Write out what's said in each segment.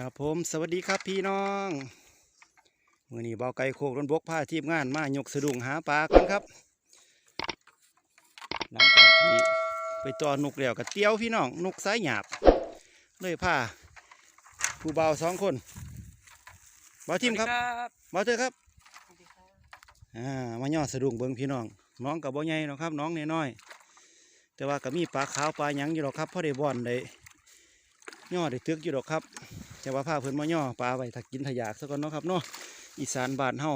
ครับผมสวัสดีครับพี่น้องมือนี้เบาไก่โคกรนบกผ้าทีมงานมายกสะดุ้งหาปลากันครับหลังจากที่ไปต่อนุกแล้วกับเตี้ยวพี่น้องนุกสายหยาบเลยผ้าผู้เบาสองคนเบาทีมครับครับเบาเถอะครับอ่ามาย่อสะดุ้งเบิ้งพี่น้อง น้องกับบ่ใหญ่หรอกครับ น้องน้อยๆแต่ว่าก็มีปลาขาวปลาหยังอยู่หรอกครับเพราะได้บ่อนได้ย่อได้ตึกอยู่หรอกครับ แต่ว่าพาเพิ่นมาย่อปลาไว้ถ้ากินถ้าอยากซะก่อนเนาะครับเนาะอีสานบานเฮา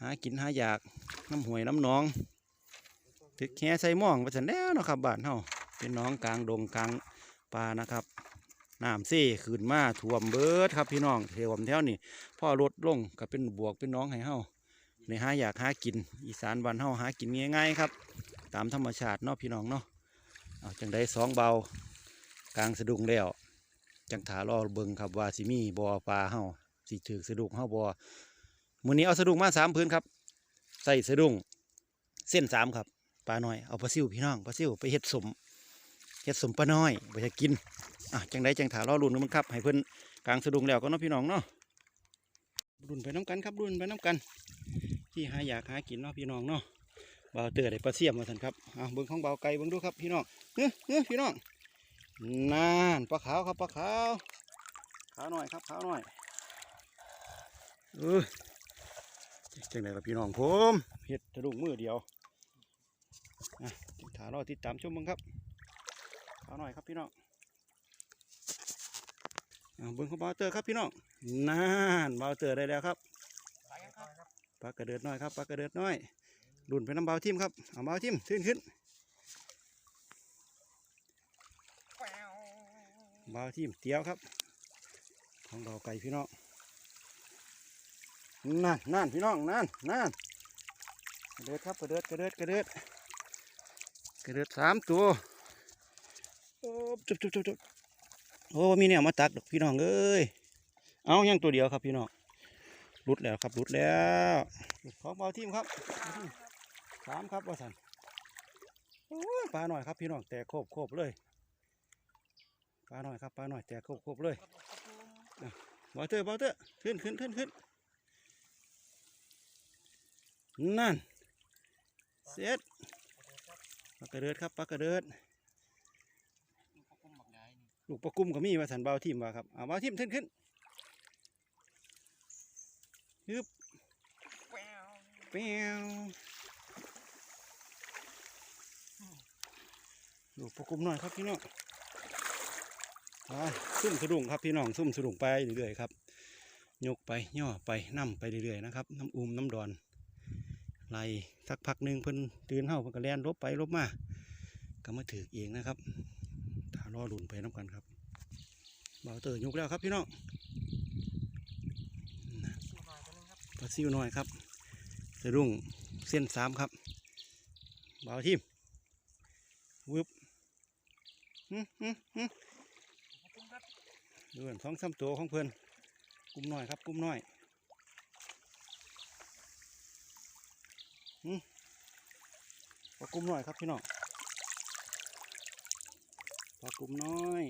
หากินหาอยากน้ำหวยน้ำหนองตึกแค่ใส่หม่องว่าซั่นแน่เนาะครับบานเฮาเป็นน้องกลางดงกลางป่านะครับน้ำเซ่ขึ้นมาท่วมเบิดครับพี่น้องเทวมแถวนี่พ่อลดลงก็เป็นบวกเป็นน้องให้เฮาในหาอยากหากิน อีสานบ้านเฮาหากินง่ายๆครับ ตามธรรมชาติเนาะพี่น้องเนาะเอาจังได้สองเบากลางสะดุ้งแล้ว จังถารอเบิงครับว่าสิมีบ่อปลาเฮาสิถือสะดุ้งเฮาบ่มื้อนี้เอาสะดุ้งมาสามพื้นครับ ใส่สะดุ้งเส้นสามครับปลาน้อยเอาปลาซิวพี่น้องปลาซิวไปเฮ็ดสมเฮ็ดสมปลาน้อยบ่จะกินอะจังไดจังถารอรุ่นมันครับให้เพิ่อนกลางสะดุ้งแล้วก็เนาะพี่น้องเนาะรุ่นไปน้ำกันครับรุ่นไปน้ำกัน ที่หาอยากหากินเนาะพี่น้องเนาะเบาเตือได้ปลาเสียมมาท่านครับเอาเบิ่งของเบาไก่เบิ่งดูครับพี่น้องเฮ้ยเฮ้ยพี่น้อง นานปลาขาวครับปลาขาวขาวหน่อยครับขาวหน่อยเออจังไดล่ะพี่น้องผมเฮ็ดตะลุงมือเดียวนะถารอติดตามชมมึงครับขาวหน่อยครับพี่น้องเอาเบิ้งของบาวเตอร์ครับพี่น้องนานบาวเตอร์ได้แล้วครับปลากระเดิดน้อยครับปลากระเดิดน้อยดุนไปน้ำบาวทิมครับเอาบาวทิมขึ้นขึ้น บาวทีมเตี้ยวครับ ของเราไก่พี่น้องนั่นนั่นพี่น้องนั่นนั่นกระเดิดครับกระเดิดกระเดิดกระเดิดกระเดิดสามตัวโอ้จุบจุบจุบจุบโอ้มีเนี่ยมาตักดอกพี่น้องเอ้ยเอายังตัวเดียวครับพี่น้องหลุดแล้วครับหลุดแล้วของเบาทีมครับสามครับว่าสันปลาหน่อยครับพี่น้องแต่โคบโคบเลย ปลาหน่อยครับปลาหน่อยแจกครบๆเลยบอเตอร์บอเตอร์ขึ้นขึ้นขึ้นขึ้นนั่นเสร็จปลากระเดิดครับปลากระเดิดลูกปลากุ้มก็มีมาสันเบาทิมว่าครับเอาเบาทิมขึ้นขึ้นฮึบแปวลูกปลากุ้มหน่อยครับพี่น้อง ซุ่มสะดุ้งครับพี่น้องซุ่มสะดุ้งไปเรื่อยๆครับยกไปย่อไปนั่มไปเรื่อยๆนะครับน้ำอุ้มน้ำดอนไล่สักพักหนึ่งเพิ่นตื่นเฮาเพิ่นก็แล่นลบไปลบมาก็มาถือเองนะครับถ้ารอลุ่นไปน้ำกันครับเบาเตอร์ยกแล้วครับพี่น้องปลาซิวน้อยครับสะดุ้งเส้นสามครับเบาทิมวึบฮึฮึ ฮึเพื่อนสองสามตัวของเพื่อนกุ้มน้อยครับกุ้มน้อยหืมปลากุ้มน้อยครับพี่น้องปลากุ้มน้อย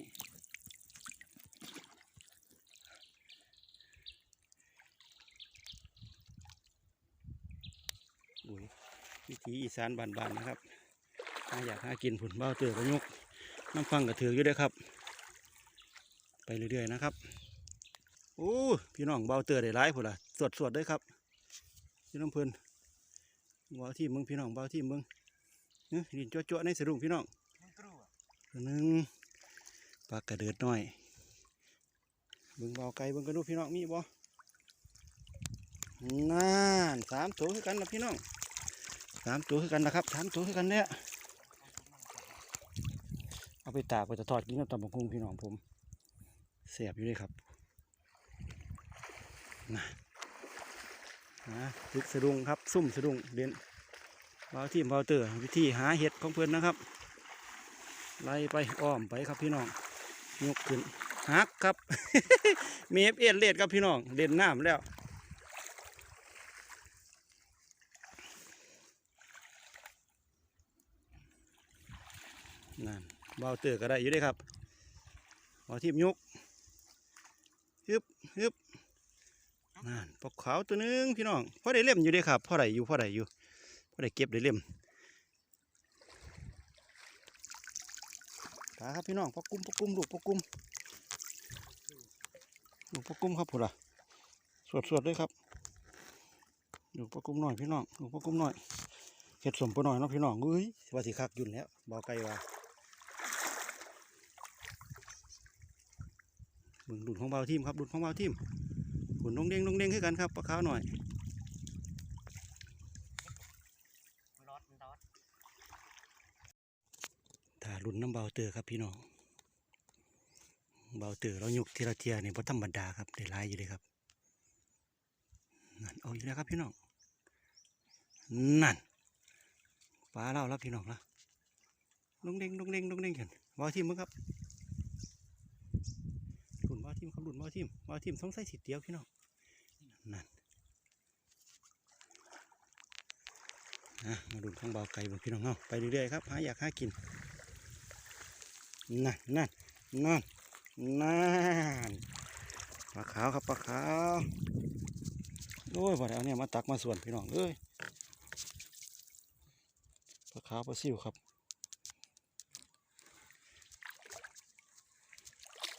อุ้ยวิถีอีสานบานๆนะครับถ้าอยากหากินผุนเบ้าเตือประยุกน้ำฟังกระเถืออยู่ด้วยครับ ไปเรื่อยๆนะครับโอ้พี่น้องเบาเตือได้ร้ายพุ่นล่ะสวดสวดๆด้วยครับ พี่น้องเพิ่นเบาที่มึงพี่น้องเบาที่มึงเอ้ยดินจั่วๆในสะดุ้งพี่น้องตัวหนึงปลากระเดิดหน้อยเบิ่งเบาไก่เบิ่งกระดูกพี่น้องมีบ่นั่นสามตัวคือกันนะพี่น้องสามตัวคือกันนะครับสามตัวคือกันเนี่ยเอาไปตากไปจะทอดกินกับตำบักหุ่งพี่น้องผม สียบอยู่เลยครับนะนะตึกสะดุงครับ ซุ่มสะดุงเด่นเบาที่เบาเตอร์วิธีหาเห็ดของเพื่อนนะครับ ไล่ไปอ้อมไปครับพี่น้องยกขึ้นหักครับ มีเอฟเอ็นเลดครับพี่น้องเด่นน้ำแล้วนั่นเบาเตอร์ก็ได้อยู่ด้วยครับเบาที่ยก ฮึบฮึบนั่นปลาขาวตัวหนึงพี่น้องพ่อได้เล่มอยู่ด้วยครับพ่อได้อยู่พ่อได้อยู่พ่อได้เก็บได้เล่มปลาครับพี่น้องปลากุ้มปลากุ้มลูกปลากุ้มลูกปลากุ้มครับพุ่นล่ะสวดสวดๆเลยครับลูกปลากุ้มหน่อยพี่น้องลูกปลากุ้มหน่อยเห็ดสมปลาหน่อยนะพี่น้องเอ้ยว่าสิคักยุ่นแล้วเบาไกลว่า เบิ่งดุนของเบาทีมครับดุนของเบาทีมหุ่นดงเด้งดงเด้งขึ้นกันครับปลาขาวหน่อยรอดรอดถ้ารุ่นน้ำเบาเตอครับพี่น้องเบาเตอเรายุกทีละเทียนี่พอธรรมดาครับได้หลายอยู่เลยครับนั่นเอาอีกแล้วครับพี่น้องนั่นปลาเราแล้วพี่น้องละดงเด้งดงเด้งดงเด้งกันเบาทีมมั้งครับรุ่นเบาทีมค รุ่นเบาทีมเบาทีมสงสัยสิเดียวพี่น้องนั่นนะมาดูของเบาไก่บ่พี่น้องเนาะไปเรื่อยๆครับหาอยากหากินนั่นนั่นนั่นนั่นปลาขาวครับปลาขาวโอ้ยบ่ได้เอาเนี่ยมาตักมาส่วนพี่น้องเอ้ยปลาขาวปลาซิวครับ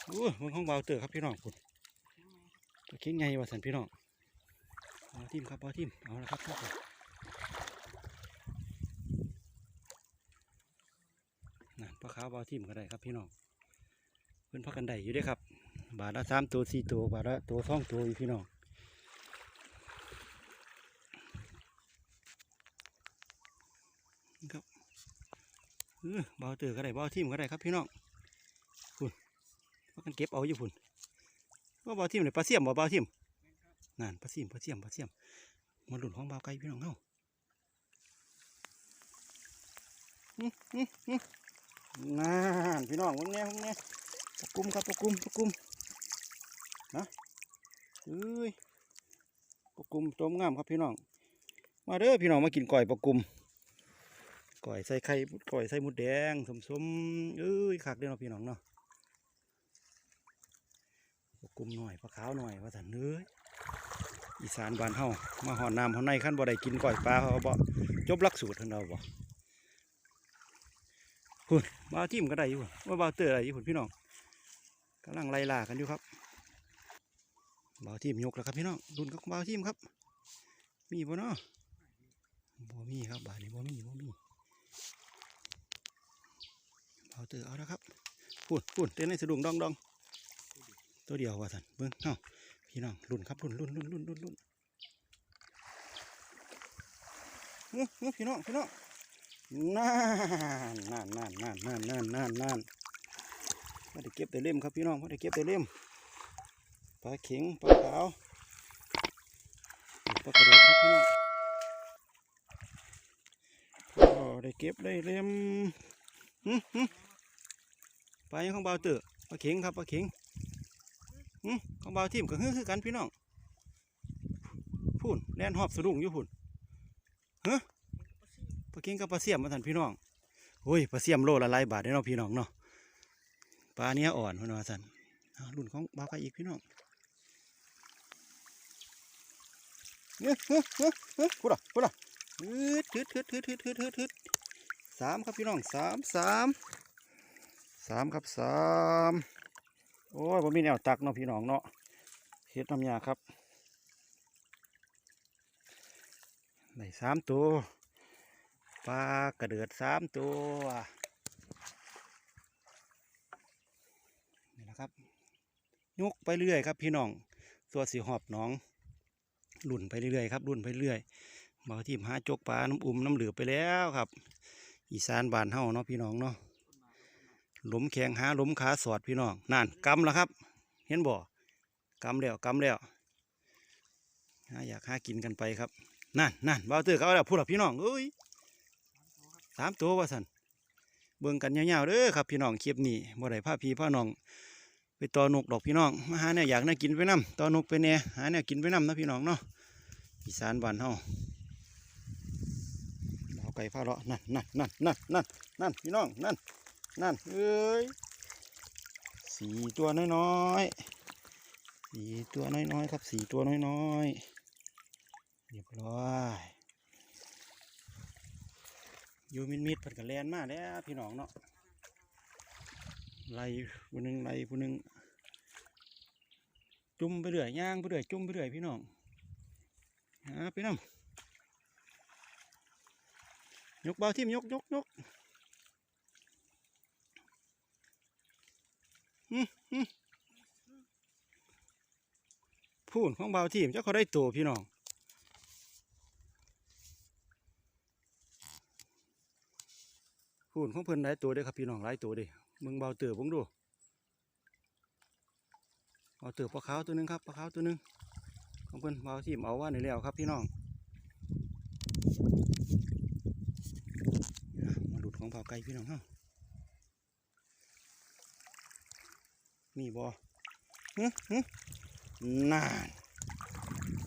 โอ้มันของเบาเตอร์ครับพี่น้องคุณตัวเข่งไงวะสันพี่น้องเอาทิมครับเอาทิมเอาละครับทุกคนนั่นปลาขาวเบาทิมก็ได้ครับพี่น้องเพิ่อนพักกันได้อยู่ด้ครับ บาทละสามตัวสี่ตัวบาทละตัวสองตัวอยู่พี่น้องครับเออเบาเตือก็ได้เบาทิมก็ได้ครับพี่น้อง พักกันเก็บเอาอยู่พุ่นว่าเบาทิมเลยปลาเสี่ยมบ่เบาทิมนั่นปลาเสี่ยมปลาเสี่ยมปลาเสี่ยมมาหลุนของเบาไก่พี่น้องเฮานั่นพี่น้องพวกเนี้ยพวกเนี้ยปะกุมครับปะกุมปะกุมนะเอ้ยปะกุมต้มงามครับพี่น้อง มาเด้อพี่น้องมากินก่อยปะกุมก่อยใส่ไข่ก่อยใส่หมุดแดงสมสมเอ้ยคักเด้อเนาะพี่น้องเนาะ ปะกุมหน่อยปลาขาวหน่อยว่าสันเอ้ยอีสานบ้านเฮามาหอนน้ำหอนในขั้นบ่ได้กินก่อยปลาเขาบ่จบลักสูตรทั้งเราบ่หุ่นบาวทิมก็ได้อยู่ว่าบ่าวเตอร์ได้อยู่หุ่นพี่น้องกำลังไล่ล่ากันอยู่ครับบ่าวทีมยกแล้วครับพี่น้องรุ่นกับบ่าวทีมครับ มีบ่เนาะบ่มีครับบ่าดนี้บ่มีบ่มีบ่าวเตอเอาแล้วครับพูดพูดเต้นในสะดุ้งดองดอง ตัวเดียวว่าสันเบิ้งเนาะพี่น้องรุ่นครับรุ่นรุ่นรุ่นรุ่นรุ่นรุ่นเอ้อเอ้อพี่น้องพี่น้องนั่นนั่นนั่นนั่นนั่นนั่นนั่นนั่นพอได้เก็บแต่เล่มครับพี่น้องพอได้เก็บแต่เล่มปลาเข็งปลาขาวปลากระโดดครับพี่น้องพอได้เก็บได้เล่มหึหึปลายังของเบาเตอปลาเข็งครับปลาเข็ง ของเบาทิมก็ฮือคือกันพี่น้องพุ่นแล่นหอบสะดุ้งอยู่พุ่นเฮ้ปลากิ้งกับปลาเสียมมาทันพี่น้องโอ้ยปลาเสียมโลละลายบาทได้เนาะพี่น้องเนาะปลาเนี้ยอ่อนพี่น้องสันรุ่นของเบาไปอีกพี่น้องเนี้ยเฮ้ยเฮ้ยเฮ้ยพูดอะพูดอะทึดทึดทึดทึดทึดทึดทึดสามครับพี่น้องสามสามสามครับสาม โอ้ยผมมีแนวตักเนาะพี่น้องเนาะเฮ็ดน้ำยาครับได้สามตัวปลากระเดือดสามตัวนี่แหละครับยกไปเรื่อยครับพี่น้องตัวสีหอบน้องหลุ่นไปเรื่อยครับหลุ่นไปเรื่อยบางทีมหาจกปลาน้ำอุ่มน้ำเหลือไปแล้วครับ อีสานบานเฮาเนาะพี่น้องเนาะ หล้มแข็งหาหล้มขาสอดพี่น้องนั่นกำแล้วครับ เห็นบ่กำแล้วกำแล้วหาอยากหากินกันไปครับนั่นนั่นบ่าวเตอร์เขาแล้วพูดหรอพี่น้องเอ้ยสามตัวว่าสันเบิ่งกันยาวๆเด้อครับพี่น้องคลิปนี้บ่ได้พาพี่พาน้อง ไปต่อนกดอกพี่น้องมาหาเนี่ยอยากน่ากินไปน้ำต่อนกไปแน่หาเนี่ยกินไปน้ำนะพี่น้องเนาะอีสานบ้านเฮาเอาไก่ฟ้าเลาะนั่นนั่นนั่นนั่นนั่นนั่นพี่น้องนั่น นั่นเอ้ยสี่ตัวน้อยสี่ตัวน้อยๆครับสี่ตัวน้อยๆเรียบร้อยอยู่มิดมิดๆเพิ่นก็แลนมากแล้วพี่น้องเนาะไล่ผู้หนึงไล่ผู้หนึงจุ่มไปเรื่อยย่างไปเรื่อยจุ่มไปเรื่อยพี่น้องหาไปน้ำยกเบาทิมยกยกยกอืมอืม พูนของเบาทิมเจ้าเขาได้ตัวพี่น้องพูนของเพิ่นหลายตัวเด้ครับพี่น้องหลายตัวเด้มึงเบาเตือผมดูเบาเตือปลาขาวตัวหนึงครับปลาขาวตัวหนึงของเพิ่นเบาที่เอาว่าในแล้วครับพี่น้องมาหลุดของเบาไก่พี่น้องเฮา มีบ่ฮึฮึนาน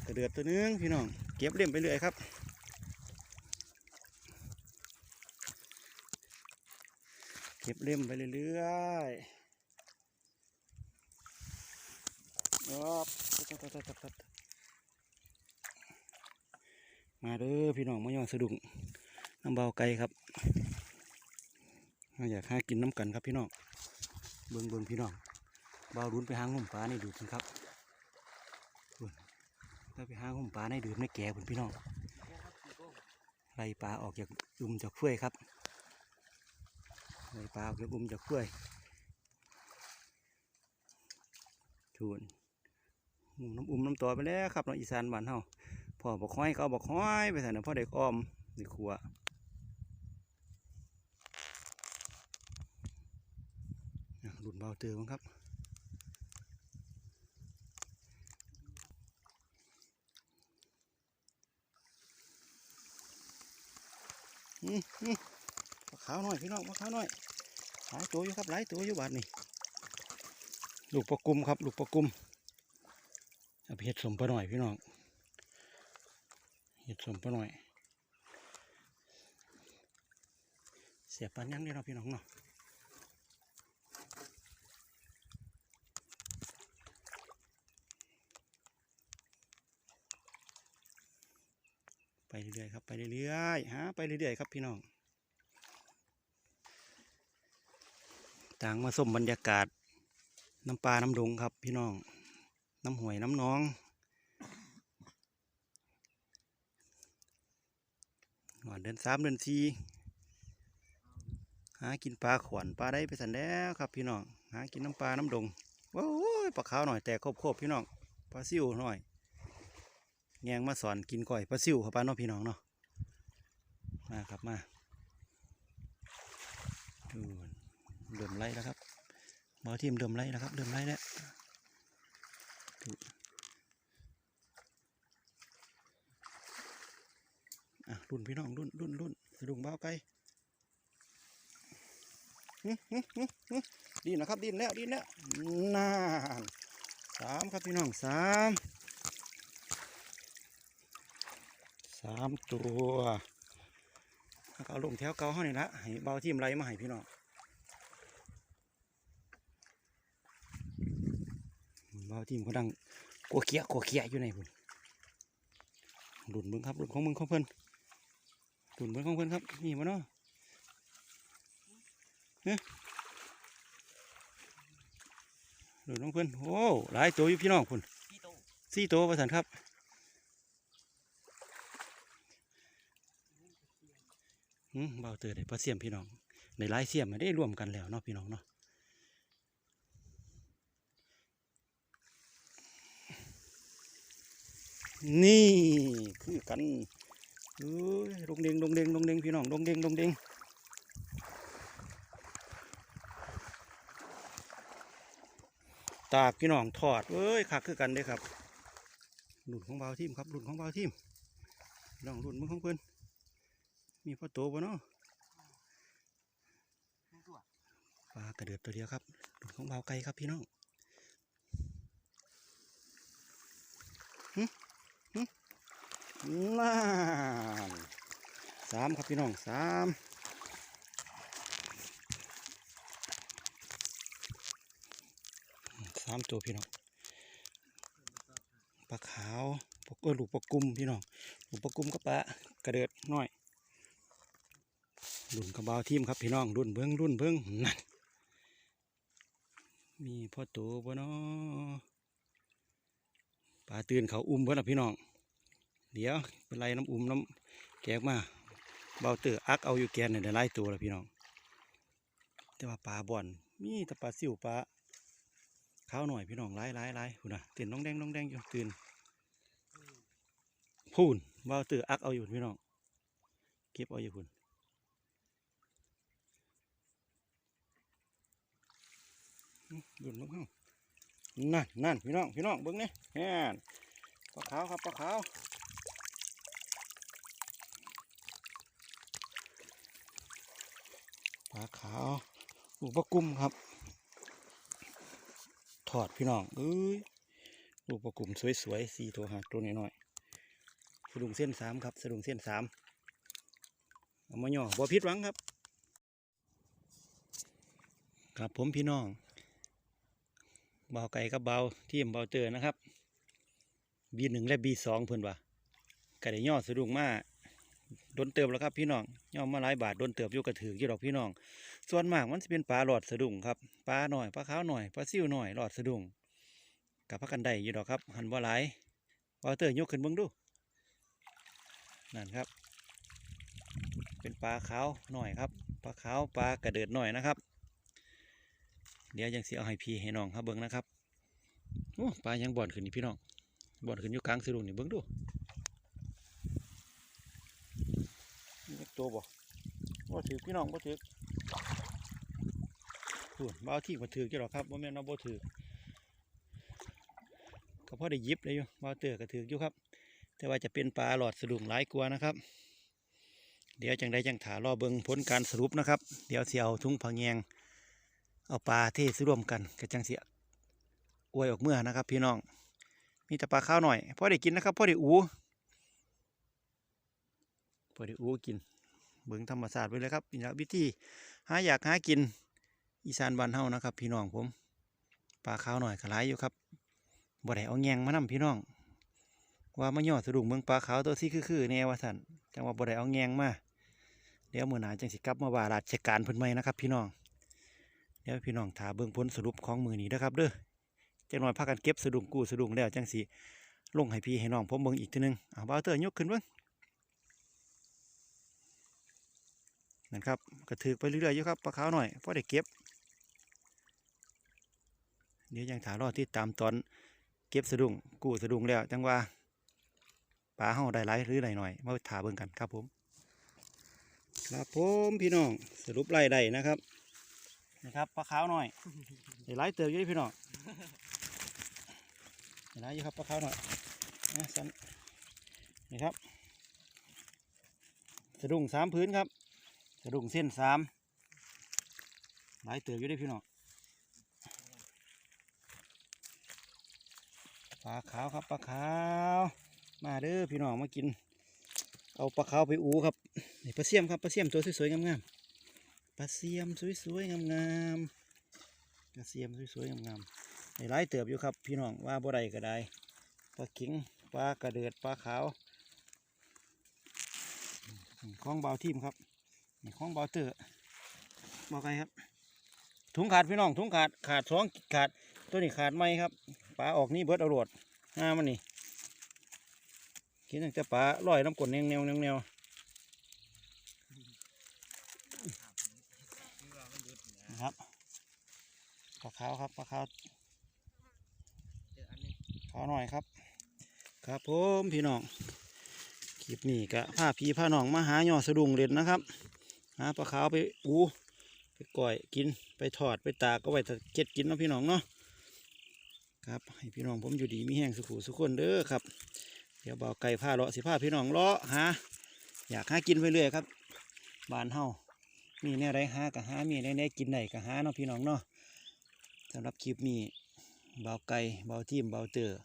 กระเดือดตัวหนึงพี่น้อง เก็บเล่มไปเรื่อยครับ เก็บเล่มไปเรื่อยๆครับมาเด้อพี่น้องมาย่องสะดุ้งน้ำเบาไก่ครับอยากหากินน้ำกันครับพี่น้องเบิ่งเบิ่งพี่น้อง บารุนไปหางหุ่มปลาในดูดกันครับถ้าไปหางหุ่มปลาในดูดไม่แก่พุ่นพี่น้องไล่ปลาออกจากดุมจากเฟื่อยครับในปลาเก็บอุ้มจากกล้วยทูนน้ำอุ้มน้ำตัวไปแล้วครับเนาะอีสานบ้านเฮาพ่อบอกห้อยเขาบอกห้อยไปใส่นะพ่อเด็กอ้อมในครัวอะหลุดเบาเตือมั้งครับ อืมอืมปลาขาวหน่อยพี่น้องขาวหน่อยหลายตัวอยู่ครับหลายตัวอยู่บาดนี่ลูกประกุมครับ ลูกประกุมเอาเห็ดสมปะหน่อยพี่น้องเห็ดสมปะหน่อย เสียบปันยังได้เราพี่น้องเนาะไปเรื่อยๆครับไปเรื่อยๆฮะ ไปเรื่อยๆครับพี่น้อง ต่างมาส้มบรรยากาศ น้ำปลาน้ำดงครับพี่น้อง น้ำห่วยน้ำน้องหอนเดือนสามเดือนสี่หากินปลาขวานปลาได้ไปสันแล้วครับพี่น้อง หากินน้ำปลาน้ำดงว้าวปลาขาวหน่อยแต่ครบครบๆพี่น้องปลาซิวหน่อยแงงมาสอนกินก่อยปลาซิวครับป้าเน้องพี่น้องเนาะ มาครับมาดูเริ่มไล่แล้วครับบอทีมเริ่มไล่แล้วครับเริ่มไล่แล้วดูอะรุ่นพี่น้องรุ่นรุ่นรุ่นสะดุ้งเบาไก่ดินนะครับดินแล้วดินแล้วนานสามครับพี่น้องสามสามตัว เอาลงแถวเก่าเฮานี่ละให้เบาทีมไล่มาให้พี่น้องเบาทีมเขาดังกัวเขียกัวเขียอยู่ในพุ่นหลุนเบิ้งครับหลุนของมึงของเพิ่อนหลุนเบิ้งของเพิ่อนครับนี่มาเนาะเนี่ยหลุนของเพิ่อนโอ้หลายตัวอยู่พี่น้องพุ่นพี่โตสี่ตัวประสันครับอืม เบาเตอได้ปลาเสียมพี่น้องในหลายเสียมไม่ได้รวมกันแล้วเนาะพี่น้องเนาะนี่คือกันเอ้ยลงเด้งลงเด้งลงเด้งพี่น้องลงเด้งลงเด้งตากพี่น้องทอดเอ้ยคักคือกันเด้ครับหลุดของเบาทีมครับหลุดของเบาทีมน้องหลุดมึงของเพื่อน มีพ่อโตบ่เนาะไม่ตัวปลากระเดือดตัวเดียวครับหลุดของเบาวไก่ครับพี่น้องหึหึน่านสามครับพี่น้องสามสามตัวพี่น้องปลาขาวปลาเออลูกปลากุมพี่น้องลูกปลากุมก็ปลากระเดิดน้อย รุ่นกระบาทีมครับพี่น้องรุ่นเบิ้งรุ่นเบิ้งนั่นมีพ่อตัวบ่เนาะปลาตื่นเขาอุ้มเบิ้ละพี่น้อง เดี๋ยวเป็นไรน้ำอุ้มน้ำแกกมาเบาเตืออักเอาอยู่แกนเนี่ยได้หลายตัวแล้วพี่น้อง แต่ว่าปลาบ่อนมีแต่ปลาซิวปลาข้าวหน่อยพี่น้องหลายหลายหลายคุณน่ะตื่นน้องแดงน้องแดงอยู่ตื่นพูนเบาเตืออักเอาอยู่พี่น้องเก็บเอาอยู่ คุดุนลงเข้านั่นนั่นพี่น้องพี่น้องเบิ้งนี่ยแน่นปลาขาวครับปลาขาวปลาขาวลูกปลากุ้มครับ ถอดพี่น้องเอ้ยลูกปลากุ้มสวยๆสี่ตัวหาตัวน้อยๆสะดุงเส้นสามครับสะดุงเส้นสามเอามาย่อบ่พิษหวังครับ ครับผมพี่น้อง เบาไก่กับเบาทีมเบาเตอนะครับบีหนึ่งและบีสองเพิ่นว่าก็ได้ย่อสะดุงมาโดนเติบแล้วครับพี่น้องย่อมมาหลายบาทโดนเติบอยู่กระถืออยู่ดอกพี่น้อง ส่วนมากมันจะเป็นปลาหลอดสะดุ้งครับปลาหน่อยปลาขาวหน่อยปลาซิ่วหน่อยหลอดสะดุ้งกับพักกันได้อยู่ดอกครับ หันบ่หลายวาเตอร์ยกขึ้นเบิ้งดูนั่นครับ เป็นปลาขาวหน่อยครับปลาขาวปลากระเดิดหน่อยนะครับ เดี๋ยวยังสิเอาให้พี่ให้น้องครับเบิ้งนะครับโอ้ปลายังบ่อนขึ้นนี่พี่น้องบ่อนขึ้นอยู่กลางสะดุ้งนี่เบิ้งดูนี่ตัวบ่บ่ถือพี่น้องบ่ถือพูนบ่เอาที่มาถือจ้ะหรอกครับบ่แม่นเอาบ่ถือก็พอได้ยิบเลยอยู่บ่เอาเตือก็ถืออยู่ครับ แต่ว่าจะเป็นปลาหลอดสะดุ้งหลายกว่านะครับ เดี๋ยวจังได้จังถารอเบิ่งผลการสรุปนะครับ เดี๋ยวเสิเอาถุงผังแยง เอาปลาเทสรวมกันก็จังเสิอวยออกเมื่อนะครับ พี่น้อง มีแต่ปลาข้าวหน่อยพ่อได้กินนะครับพ่อได้อูพ่อได้อูกินเบิ่งธรรมศาสตร์ไปเลยครับนี่ละวิธีหาอยากหากินอีสานบ้านเฮานะครับ พี่น้องผมปลาข้าวหน่อยขลายอยู่ครับบ่ได้เอาแยงมานํพี่น้อง ว่ามาย่อสะดุ้งเมืองปลาขาวตัวซี่คือๆแน่ว่าสันจังว่าบ่ได้เอาแยงมาเดี๋ยวมื้อหน้าจังสิกลับมาว่าราชการเพิ่นใหม่นะครับ พี่น้อง เดี๋ยวพี่น้องถาเบิ่งผลสรุปของมือนี้เด้อครับเด้อจังหน่อยพากันเก็บสะดุ้งกู้สะดุ้งแล้วจังสิลงให้พี่ให้น้องผมเบิ่งอีกทีหนึงเอาบ่าเตอร์ยกขึ้นเบิ่งนะครับกระถือไปเรื่อยๆอยู่ครับปลาขาวหน่อยพอได้เก็บ เดี๋ยวยังถารอที่ตามตอนเก็บสะดุ้งกู้สะดุ้งแล้วจังว่าปลาเฮาได้หลายหรือหลายหน่อยมาถาเบิ่งกันครับผม ครับผมพี่น้องสรุปไล่ได้นะครับ นะครับปลาขาวหน่อยได้หลายเติบอยู่ด้อพี่น้องได้หลายอยู่ครับปลาขาวหน่อยนะสันนี่ครับสะดุ้งสามพื้นครับกระดุ้งเส้นสามหลายเติบอยู่ได้พี่น้องปลาขาวครับปลาขาวมาเด้อพี่น้องมากิน เอาปลาขาวไปอูครับนี่ปลาเสียมครับปลาเสียมตัวสวยๆงามๆ ปลาเสียมสวยๆงามๆปลาเสียมสวยๆงามๆในหลายเติบอยู่ครับ พี่น้องว่าบ่ได้ก็ได้ปลาขิงปลากระเดือดปลาขาวของเบาทีมครับนี่ของเบาเตอร์บอกไงครับ ถุงขาดพี่น้องถุงขาดขาดสองขาดตัวนี้ขาดไหมครับปลาออกนี่เบิดเอาโรดหน้ามันนี่คิดตั้งแต่ปลาลอยน้ำกลนแนวแนวแนวแนวนะครับ ปลาขาวครับปลาขาวเจออันนี้ขาวหน่อยครับ ครับผมพี่น้องคลิปนี้ก็พาพี่พาน้องมาหาหย่อสะดุ้งเล่นนะครับหาปลาขาวไปอูไปก่อยกินไปทอดไปตากก็ไว้ถ้าเก็ดกินเนาะพี่น้องเนาะครับให้พี่น้องผมอยู่ดีมีแห้งสุขุสุขคนเด้อครับ เดี๋ยวเบาไก่ผ้าเลาะสิผ้าพี่น้องเลาะหาอยากหากินไปเรื่อยครับบ้านเฮามีแนวไรหาก็หามีแนวไหนกินไหนก็หาเนาะพี่น้องเนาะ สำหรับคลิปนี้เบาไก่เบาทีมเบาเตอร์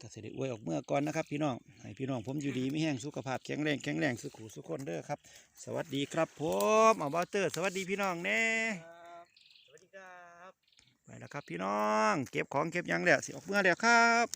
ก็เสได็จอวยออกเมื่อก่อนนะครับ พี่น้องให้พี่น้องผมอยู่ดีมีแห้งสุขภาพแข็งแรงแข็งแรงสุขุสุขคนเด้อครับ สวัสดีครับผมเอาเบาเตอร์ สวัสดีพี่น้องแน่ครับสวัสดีครับไปแล้วครับพี่น้อง เก็บของเก็บหยังแล้วสิออกเมื่อแล้วครับ